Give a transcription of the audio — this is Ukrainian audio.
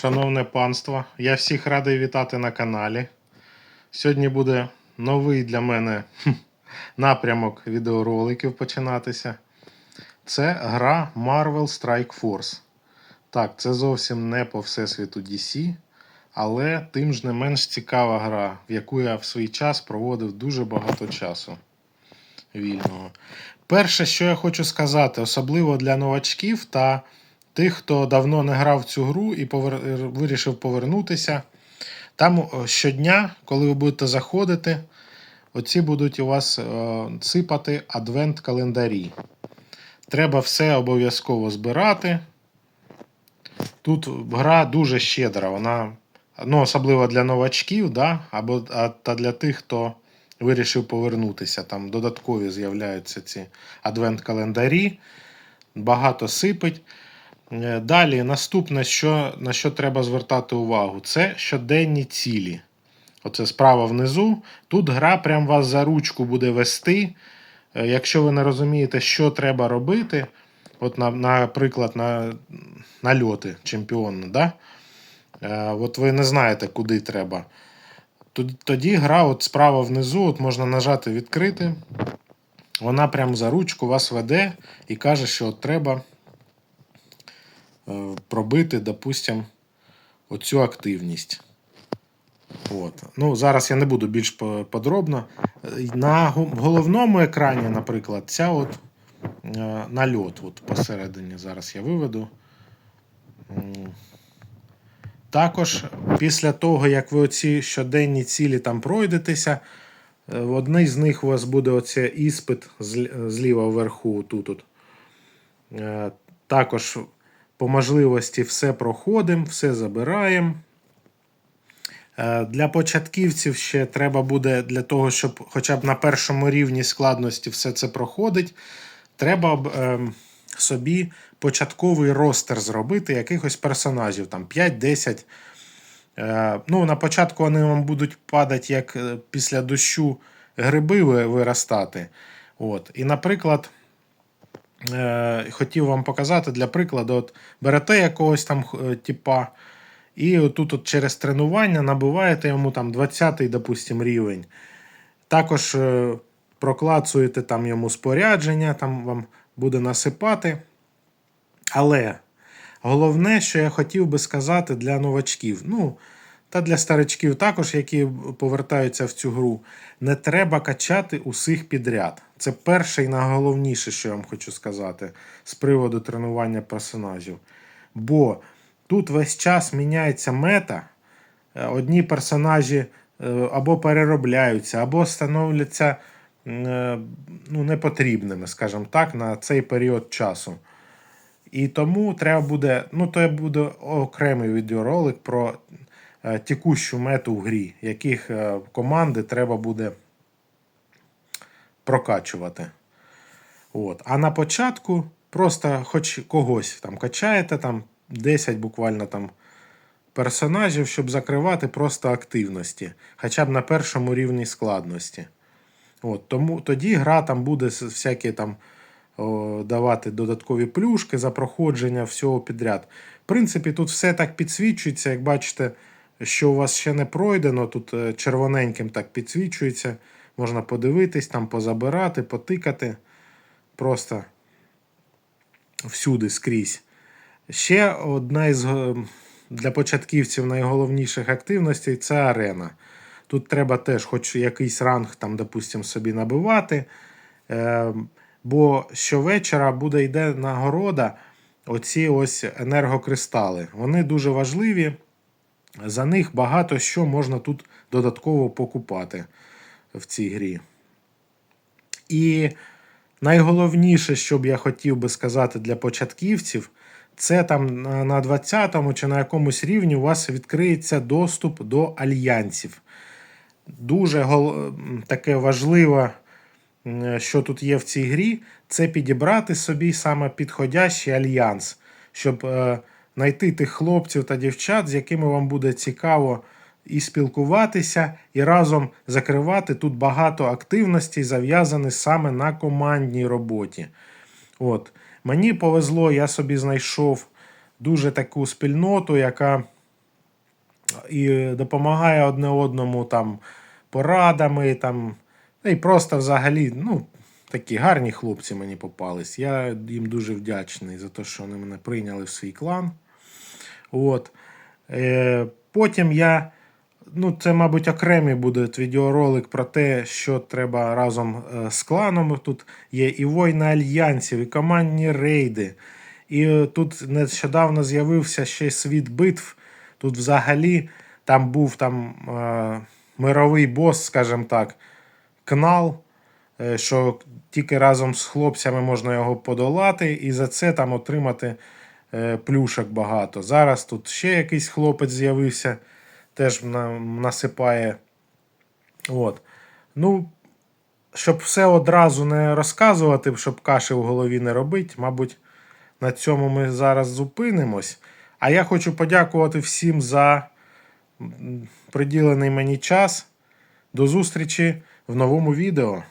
Шановне панство, я всіх радий вітати на каналі. Сьогодні буде новий для мене напрямок відеороликів починатися. Це гра Marvel Strike Force. Так, це зовсім не по всесвіту DC, але тим ж не менш цікава гра, в яку я в свій час проводив дуже багато часу вільного. Перше, що я хочу сказати, особливо для новачків та тих, хто давно не грав в цю гру і повер... вирішив повернутися. Там щодня, коли ви будете заходити, оці будуть у вас е, сипати адвент-календарі. Треба все обов'язково збирати. Тут гра дуже щедра, вона ну, особливо для новачків, да? або а, та для тих, хто вирішив повернутися. Там додаткові з'являються ці адвент-календарі, багато сипить. Е, Далі, наступне, що, на що треба звертати увагу, це щоденні цілі. Оце справа внизу. Тут гра прям вас за ручку буде вести. Е, Якщо ви не розумієте, що треба робити, от, на- наприклад, на, на льоти чемпіона, да? Е, от ви не знаєте, куди треба. Тоді, гра от справа внизу, от можна нажати відкрити. Вона прям за ручку вас веде і каже, що от треба пробити, допустим, оцю активність. От. Ну, зараз я не буду більш подробно. Е, На головному екрані, наприклад, ця от е, нальот от посередині зараз я виведу. Також після того, як ви оці щоденні цілі там пройдетеся, е, в одній з них у вас буде оце іспит зліва вверху. Тут, от. Е, Також по можливості все проходимо, все забираємо. Е, Для початківців ще треба буде для того, щоб хоча б на першому рівні складності все це проходить. Треба б, ем, собі початковий ростер зробити якихось персонажів, там 5-10. Е, ну, на початку вони вам будуть падати, як е, після дощу гриби виростати. От. І, наприклад, хотів вам показати для прикладу, от берете якогось там е, типа, і отут от через тренування набиваєте йому там 20-й, допустим, рівень. Також е, проклацуєте там йому спорядження, там вам буде насипати. Але головне, що я хотів би сказати для новачків, ну, та для старичків також, які повертаються в цю гру, не треба качати усіх підряд. Це перше і найголовніше, що я вам хочу сказати з приводу тренування персонажів. Бо тут весь час міняється мета. Е, Одні персонажі е, або переробляються, або становляться е, ну, непотрібними, скажімо так, на цей період часу. І тому треба буде, ну, то буде окремий відеоролик про текущу мету в грі, яких команди треба буде прокачувати. От. А на початку просто хоч когось там качаєте, там 10 буквально там персонажів, щоб закривати просто активності, хоча б на першому рівні складності. От, тому тоді гра там буде всякі там о, давати додаткові плюшки за проходження всього підряд. В принципі, тут все так підсвічується, як бачите, що у вас ще не пройдено, тут е, червоненьким так підсвічується. Можна подивитись, там позабирати, потикати. Просто всюди скрізь. Ще одна із е, для початківців найголовніших активностей це арена. Тут треба теж хоч якийсь ранг, там, допустим, собі набивати. Е, бо щовечора буде йде нагорода оці ось енергокристали. Вони дуже важливі. За них багато що можна тут додатково покупати в цій грі. І найголовніше, що б я хотів би сказати для початківців, це там на на 20-му чи на якомусь рівні у вас відкриється доступ до альянсів. Дуже таке важливе, що тут є в цій грі, це підібрати собі саме підходящий альянс, щоб е, знайти тих хлопців та дівчат, з якими вам буде цікаво і спілкуватися, і разом закривати тут багато активностей, зав'язаних саме на командній роботі. От. Мені повезло, я собі знайшов дуже таку спільноту, яка і допомагає одне одному там порадами, там, і просто взагалі, ну, такі гарні хлопці мені попались. Я їм дуже вдячний за те, що вони мене прийняли в свій клан. От. Е, потім я. Ну, це, мабуть, окремий буде відеоролик про те, що треба разом е, з кланом. Тут є і війна альянсів, і командні рейди. І е, тут нещодавно з'явився ще світ битв. Тут взагалі там був там е, мировий бос, скажімо так, кнал, е, що тільки разом з хлопцями можна його подолати, і за це там отримати е, плюшок багато. Зараз тут ще якийсь хлопець з'явився, теж насипає. От. Ну, щоб все одразу не розказувати, щоб каші в голові не робити, мабуть, на цьому ми зараз зупинимось. А я хочу подякувати всім за приділений мені час. До зустрічі в новому відео.